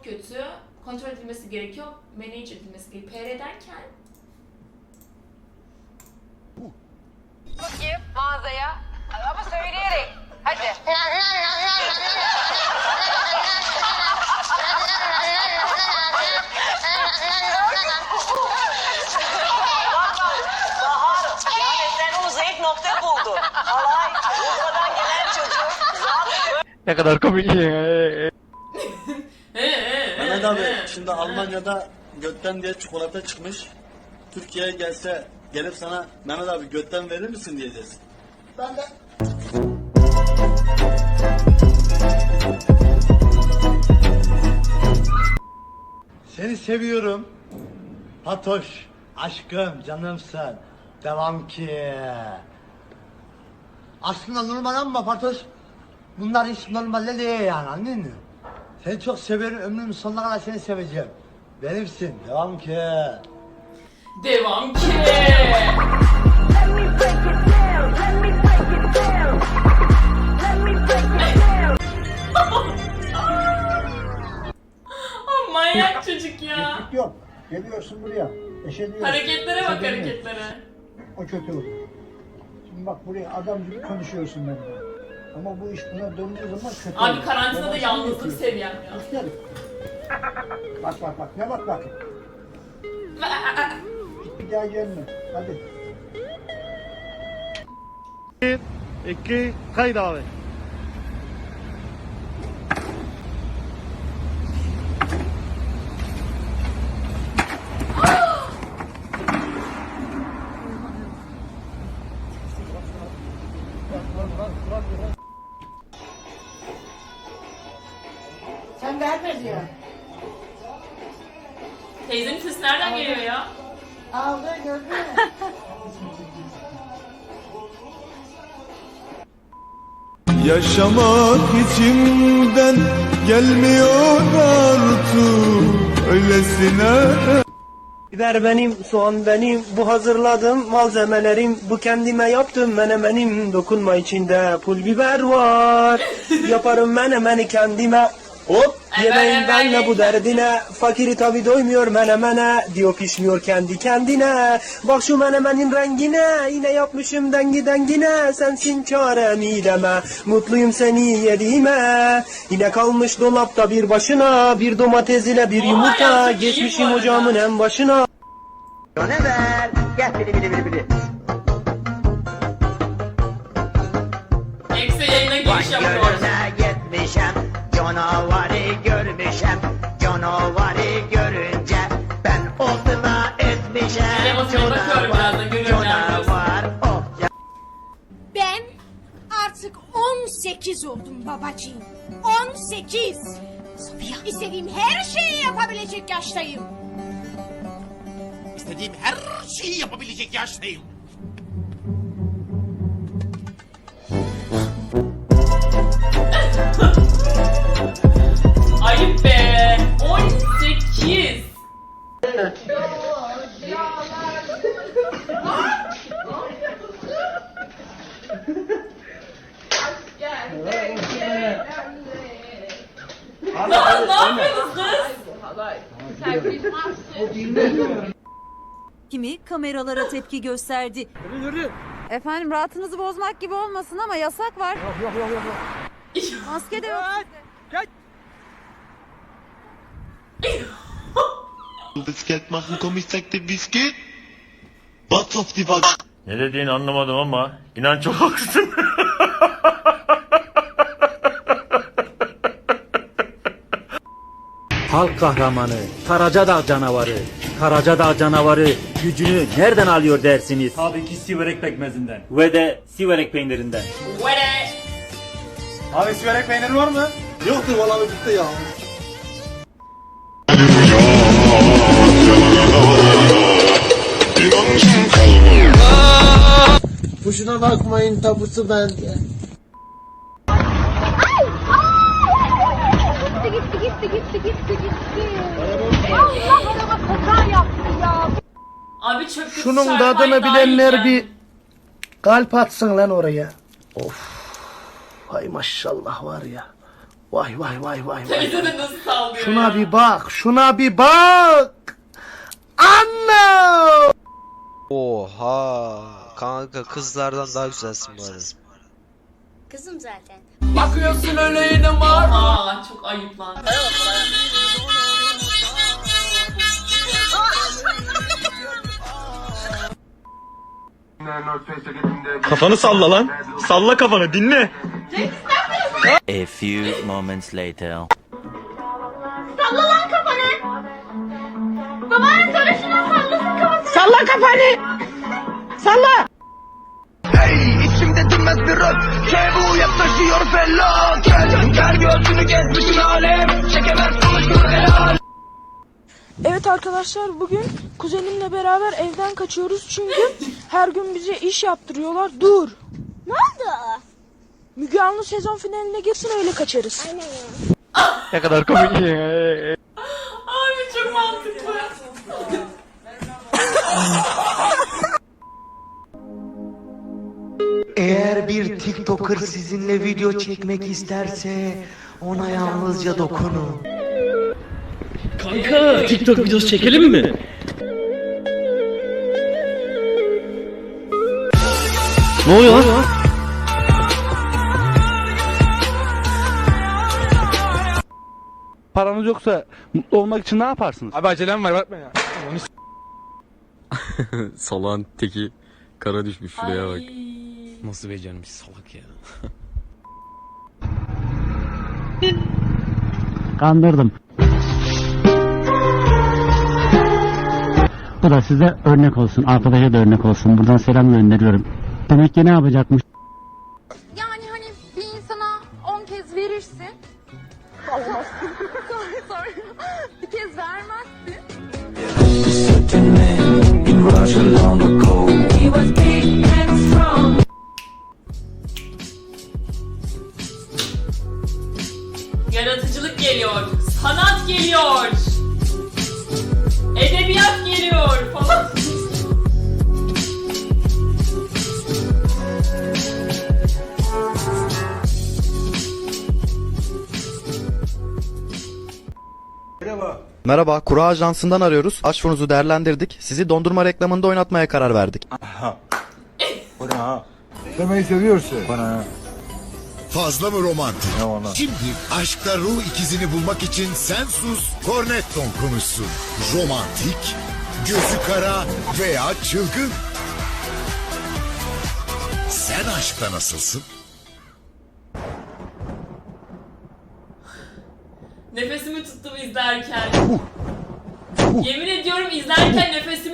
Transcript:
çok kötü. Kontrol edilmesi gerekiyor. Manage edilmesi gerekiyor. PR derken Gir mağazaya ama söyleyerek. Hadi. Bahar, yani sen o zayıf nokta buldun. Halay, Urfa'dan gelen çocuk Ne kadar komik ya. Mehmet abi şimdi Almanya'da götten diye çikolata çıkmış. Türkiye'ye gelse gelip sana Mehmet abi götten verir misin diyeceğiz. Ben de Seni seviyorum. Fatoş, aşkım, canımsın. Devam ki. Aslında normal ama Fatoş, bunlar hiç normal değil yani anladın mı? Seni çok severim, ömrümün sonuna kadar seni seveceğim. Benimsin, devam ki. devam ki. Aa, manyak çocuk ya. Yok. Geliyorsun buraya. Eşeliyorsun. Hareketlere bak hareketlere. O kötü olur. Şimdi bak buraya adam gibi konuşuyorsun benimle. Ama bu iş buna döndüğü zaman kötü Abi olur. karantinada yalnızlık yapıyor. seviyem ya. Gel. Bak bak bak. Ne bak bak. Git bir daha gelme. Hadi. İki, kayıt abi. Sen verme diyor. Teyzenin sesi nereden geliyor ya? Aldı gördün mü? Yaşamak içimden gelmiyor artık öylesine Biber benim, soğan benim, bu hazırladığım malzemelerim, bu kendime yaptığım menemenim, dokunma içinde pul biber var. Yaparım menemeni kendime, hop yemeğin benle bu derdine, fakiri tabi doymuyor menemene, diyor pişmiyor kendi kendine. Bak şu menemenin rengine, yine yapmışım dengi dengine, sensin çare mideme, mutluyum seni yediğime. Yine kalmış dolapta bir başına, bir domates ile bir yumurta, geçmişim ocağımın en başına. Ne ver? Gel bili bili bili bili. Ekse yayına giriş yapıyor. Canavarı görmüşem, canavarı görünce ben altına etmişem. Yani. Canavar, oh Ben artık 18 oldum babacığım. 18. Sabiha. İstediğim her şeyi yapabilecek yaştayım. İstediğim her şeyi yapabilecek yaştayım. Lan ne yapıyorsunuz kız? Kimi kameralara tepki gösterdi. Efendim rahatınızı bozmak gibi olmasın ama yasak var. Maske de yok. Das Geld machen, komm ich zeig dir wie's geht Batz auf die Ne dediğini anlamadım ama inan çok haklısın. Halk kahramanı, Karacadağ canavarı, Karacadağ canavarı gücünü nereden alıyor dersiniz? Tabii ki siverek pekmezinden. Ve de siverek peynirinden. Vere. Abi siverek peyniri var mı? Yoktur valla bitti ya. Kuşuna bakmayın tabusu bende. Abi kötü Şunun tadını bilenler bir kalp atsın lan oraya. Of. Hay maşallah var ya. Vay vay vay vay Teyze de nasıl sallıyor Şuna ya. bir bak, şuna bir bak. Anne! Oha. Kanka kızlardan daha güzelsin bu arada. Kızım zaten. Bakıyorsun öyle yine var. Aa çok ayıp lan. Kafanı salla lan. Salla kafanı dinle. A few moments later. Salla lan kafanı. Babanın şuna sallasın kafanı. Salla kafanı. Salla. Dinmez bir röp Kebu yaklaşıyor felaket Gel gözünü gez bütün alem Çekemez konuşur helal Evet arkadaşlar bugün kuzenimle beraber evden kaçıyoruz çünkü her gün bize iş yaptırıyorlar. Dur. Ne oldu? Müge Anlı sezon finaline girsin öyle kaçarız. Ne kadar komik. TikToker sizinle video çekmek isterse ona yalnızca dokunun. Kanka TikTok videosu çekelim mi? Ne oluyor lan? Paranız yoksa mutlu olmak için ne yaparsınız? Abi acelem var bakma ya. Salağın teki kara düşmüş şuraya bak. Nasıl becermiş salak ya. Kandırdım. Bu da size örnek olsun, arkadaşa da örnek olsun. Buradan selam gönderiyorum. Demek ki ne yapacakmış? Yani hani bir insana 10 kez verirsin. Almazsın. Sonra bir kez vermezsin. Merhaba, kura ajansından arıyoruz. Başvurunuzu değerlendirdik. Sizi dondurma reklamında oynatmaya karar verdik. Demeyi seviyorsun. Fazla mı romantik? Şimdi aşkta ruh ikizini bulmak için sen sus, Cornetton konuşsun. Romantik, gözü kara veya çılgın. Sen aşkta nasılsın? Nefesimi tuttum izlerken. Yemin ediyorum izlerken nefesimi